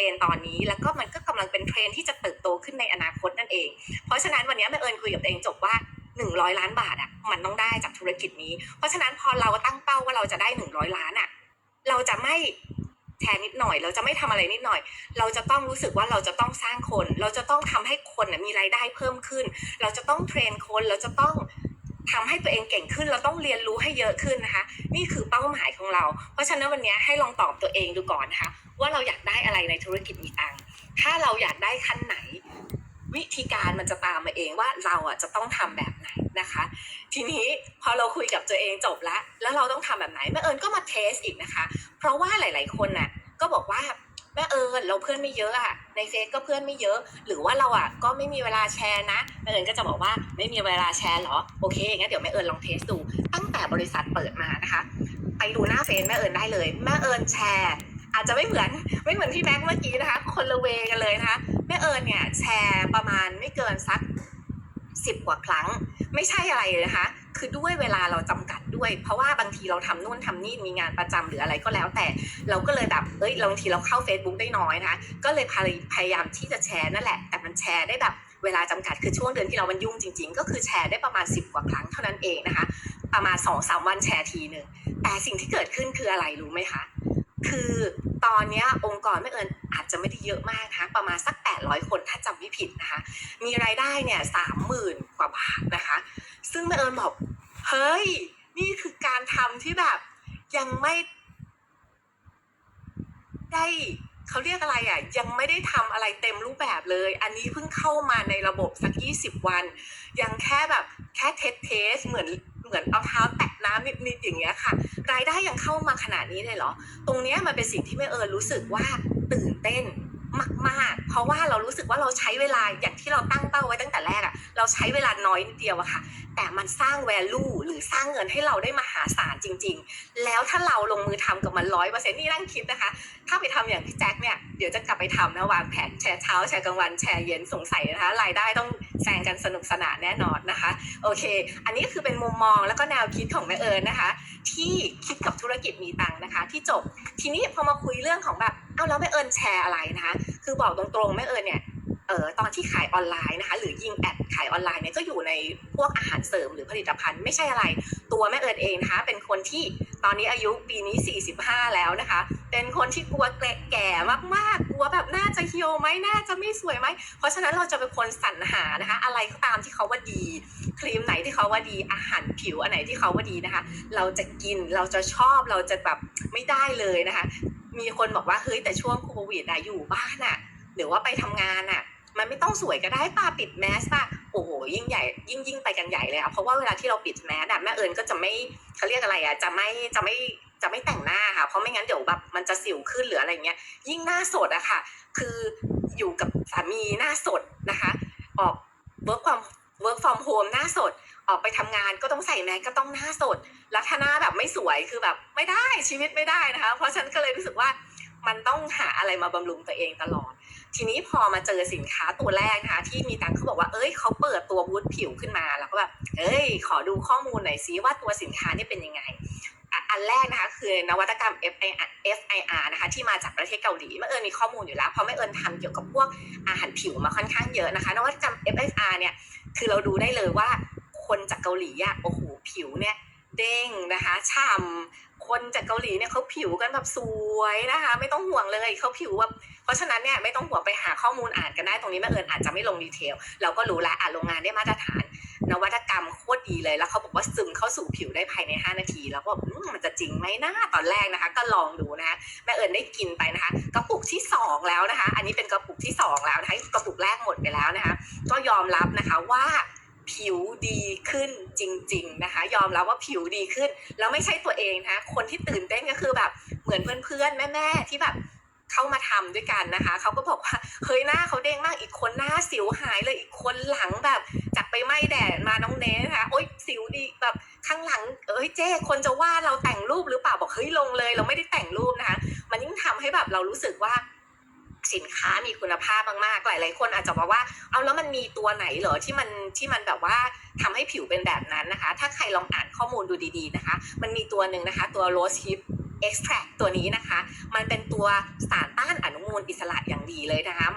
รนตอนนี้ แล้วก็มันก็กำลังเป็นเทรนที่จะเติบโตขึ้นในอนาคตนั่นเอง เพราะฉะนั้นวันนี้แม่เอิญคุยกับตัวเองจบว่า 100 ล้านบาทอะมันต้องได้จากธุรกิจนี้ เพราะฉะนั้นพอเราตั้งเป้าว่าเราจะได้ 100 ล้านอะเราจะไม่แชร์นิดหน่อย เราจะไม่ทำอะไรนิดหน่อย เราจะต้องรู้สึกว่าเราจะต้องสร้างคน เราจะต้องทำให้คนนะมีรายได้เพิ่มขึ้น เราจะต้องเทรนคน เราจะต้องทำให้ตัวเองเก่งขึ้น เราต้องเรียนรู้ให้เยอะขึ้นนะคะ นี่คือเป้าหมายของเรา เพราะฉะนั้นวันนี้ให้ลองตอบตัวเองดูก่อนนะคะ ว่าเราอยากได้อะไรในธุรกิจมีตัง ถ้าเราอยากได้ขั้นไหน วิธีการมันจะตามมาเองว่าเราอะจะต้องทำแบบไหนนะคะ ทีนี้พอเราคุยกับตัวเองจบแล้ว แล้วเราต้องทำแบบไหนแม่เอิญก็มาเทสอีกนะคะ เพราะว่าหลาย ๆ คนน่ะก็บอกว่าแม่เอิญเราเพื่อนไม่เยอะอะในเฟซก็เพื่อนไม่เยอะ หรือว่าเราอะก็ไม่มีเวลาแชร์นะแม่เอิญก็จะบอกว่าไม่มีเวลาแชร์เหรอโอเคงั้นเดี๋ยวแม่เอิญลองเทสดู ตั้งแต่บริษัทเปิดมานะคะ ไปดูหน้าเฟซแม่เอิญได้เลยแม่เอิญแชร์ อาจจะไม่เหมือนไม่เหมือนพี่แม็กซ์เมื่อกี้นะคะ คนละเวกันเลยนะคะแม่เอิญเนี่ยแชร์ประมาณไม่เกินสักสิบกว่าครั้ง ไม่ใช่อะไรเลยนะคะ คือด้วยเวลาเราจำกัดด้วย เพราะว่าบางทีเราทำนู่นทำนี่มีงานประจำหรืออะไรก็แล้ว แต่เราก็เลยแบบเอ้ยบางทีเราเข้า Facebook ได้น้อยนะคะก็เลยพยายามที่จะแชร์นั่นแหละ แต่มันแชร์ได้แบบเวลาจำกัดคือช่วงเดือนที่เรามันยุ่งจริง ๆ ก็คือแชร์ได้ประมาณ 10 กว่าครั้งเท่านั้นเองนะคะ ประมาณ2อสวันแชร์ทีหนึ่งแต่สิ่งที่เกิดขึ้นคืออะไรรู้ไหมคะ คือตอนนี้องค์กรไม่เอิญอาจจะไม่ได้เยอะมากนะคะประมาณสัก 800 คนถ้าจำไม่ผิดนะคะมีรายได้เนี่ยสามหมื่นกว่าบาทนะคะ ซึ่งแม่เอิญบอกเฮ้ย นี่คือการทำที่แบบยังไม่ได้เขาเรียกอะไรอะยังไม่ได้ทำอะไรเต็มรูปแบบเลย อันนี้เพิ่งเข้ามาในระบบสัก 20 วัน ยังแค่แบบแค่เทสเทสเหมือนเหมือนเอาเท้าแตะ น้ำนิดๆอย่างเงี้ยค่ะ รายได้ยังเข้ามาขนาดนี้เลยเหรอ ตรงเนี้ยมันเป็นสิ่งที่แม่เอิญรู้สึกว่าตื่นเต้นมาก ๆ เพราะว่าเรารู้สึกว่าเราใช้เวลาอย่างที่เราตั้งเป้าไว้ตั้งแต่แรกอะเราใช้เวลาน้อยนิดเดียวอะค่ะ แต่มันสร้าง value หรือสร้างเงินให้เราได้มหาศาลจริง ๆ แล้วถ้าเราลงมือทำกับมันร้อยเปอร์เซ็นต์นี่นั่งคิดนะคะ ถ้าไปทำอย่างพี่แจ็คเนี่ย เดี๋ยวจะกลับไปทำนะวางแผนแชร์เช้าแชร์กลางวันแชร์เย็นสงสัยนะคะรายได้ต้องแซงกันสนุกสนานแน่นอนนะคะ โอเค อันนี้คือเป็นมุมมองแล้วก็แนวคิดของแม่เอิญนะคะ ที่คิดกับธุรกิจมีตังค์นะคะ ที่จบทีนี้พอมาคุยเรื่องของแบบเอ้าแล้วแม่เอิญแชร์อะไรนะคะ คือบอกตรงๆแม่เอิญเนี่ย เออตอนที่ขายออนไลน์นะคะ หรือยิงแอดขายออนไลน์เนี่ยก็อยู่ในพวกอาหารเสริมหรือผลิตภัณฑ์ไม่ใช่อะไร ตัวแม่เอิญเองนะคะ เป็นคนที่ตอนนี้อายุปีนี้ 45 แล้วนะคะ เป็นคนที่กลัวแก่มากๆกลัวแบบน่าจะเหี่ยวไหมน่าจะไม่สวยไหมเพราะฉะนั้นเราจะเป็นคนสรรหานะคะ อะไรก็ตามที่เขาว่าดี ครีมไหนที่เขาว่าดีอาหารผิวอันไหนที่เขาว่าดีนะคะ เราจะกินเราจะชอบเราจะแบบไม่ได้เลยนะคะ มีคนบอกว่าเฮ้ยแต่ช่วงโควิดอะอยู่บ้านอะหรือว่าไปทำงานอะ มันไม่ต้องสวยก็ได้ป่ะปิดแมสป่ะโอ้โหยิ่งใหญ่ ยิ่งยิ่งไปกันใหญ่เลยอะเพราะว่าเวลาที่เราปิดแมสอะแม่เอิญก็จะไม่เขาเรียกอะไรอะจะไม่จะไม่จะไม่แต่งหน้าค่ะ เพราะไม่งั้นเดี๋ยวแบบมันจะสิวขึ้นหรืออะไรเงี้ย ยิ่งหน้าสดอะค่ะ คืออยู่กับสามีหน้าสดนะคะ ออก work from work from home หน้าสด ออกไปทำงานก็ต้องใส่แมสก็ต้องหน้าสด แล้วถ้าหน้าแบบไม่สวยคือแบบไม่ได้ชีวิตไม่ได้นะคะ เพราะฉันก็เลยรู้สึกว่ามันต้องหาอะไรมาบำรุงตัวเองตลอด ทีนี้พอมาเจอสินค้าตัวแรกนะคะที่มีตังเขาบอกว่าเอ้ยเขาเปิดตัวบูทผิวขึ้นมาแล้วก็แบบเอ้ย ขอดูข้อมูลหน่อยซิว่าตัวสินค้านี่เป็นยังไงอันแรกนะคะคือนวัตกรรม FIR นะคะที่มาจากประเทศเกาหลีแม่เอิญมีข้อมูลอยู่แล้ว เพราะแม่เอิญทำเกี่ยวกับพวกอาหารผิวมาค่อนข้างเยอะนะคะ นวัตกรรม FIR เนี่ยคือเราดูได้เลยว่าคนจากเกาหลีอะโอ้โหผิวเนี่ยเด้งนะคะฉ่ำ คนจากเกาหลีเนี่ยเขาผิวกันแบบสวยนะคะ ไม่ต้องห่วงเลยเขาผิวแบบเพราะฉะนั้นเนี่ยไม่ต้องห่วงไปหาข้อมูลอ่านกันได้ตรงนี้แม่เอิญอาจจะไม่ลงดีเทลเราก็รู้ล้วอะโรงงานได้มาตรฐาน นวัตกรรมโคตรดีเลยแล้วเขาบอกว่าซึมเข้าสู่ผิวได้ภายใน 5 นาที แล้วก็มันจะจริงไหมนะตอนแรกนะคะ ก็ลองดูนะคะแม่เอิญได้กินไปนะคะกระปุกที่ 2 แล้วนะคะ อันนี้เป็นกระปุกที่ 2 แล้วนะคะกระปุกแรกหมดไปแล้วนะคะ ก็ยอมรับนะคะว่า ผิวดีขึ้นจริง ๆนะคะ ยอมรับว่าผิวดีขึ้น แล้วไม่ใช่ตัวเองนะคะคนที่ตื่นเต้นก็คือแบบเหมือนเพื่อนๆ แม่ๆ ที่แบบเข้ามาทำด้วยกันนะคะ เขาก็บอกว่าเฮ้ยหน้าเขาเด้งมากอีกคนหน้าสิวหายเลยอีกคนหลังแบบจากไปไหม้แดดมาน้องเนสนะคะโอ๊ยสิวดีแบบข้างหลังเอ้ยเจ๊คนจะว่าเราแต่งรูปหรือเปล่าบอกเฮ้ยลงเลย เราไม่ได้แต่งรูปนะคะ มันยิ่งทำให้แบบเรารู้สึกว่า สินค้ามีคุณภาพมากๆ หลายๆคนอาจจะบอกว่า เอาแล้วมันมีตัวไหนเหรอที่มันที่มันแบบว่าทำให้ผิวเป็นแบบนั้นนะคะ ถ้าใครลองอ่านข้อมูลดูดีๆนะคะ มันมีตัวหนึ่งนะคะ ตัว Rose Hip extract ตัวนี้นะคะ มันเป็นตัวสารต้านอนุมูลอิสระอย่างดีเลยนะคะ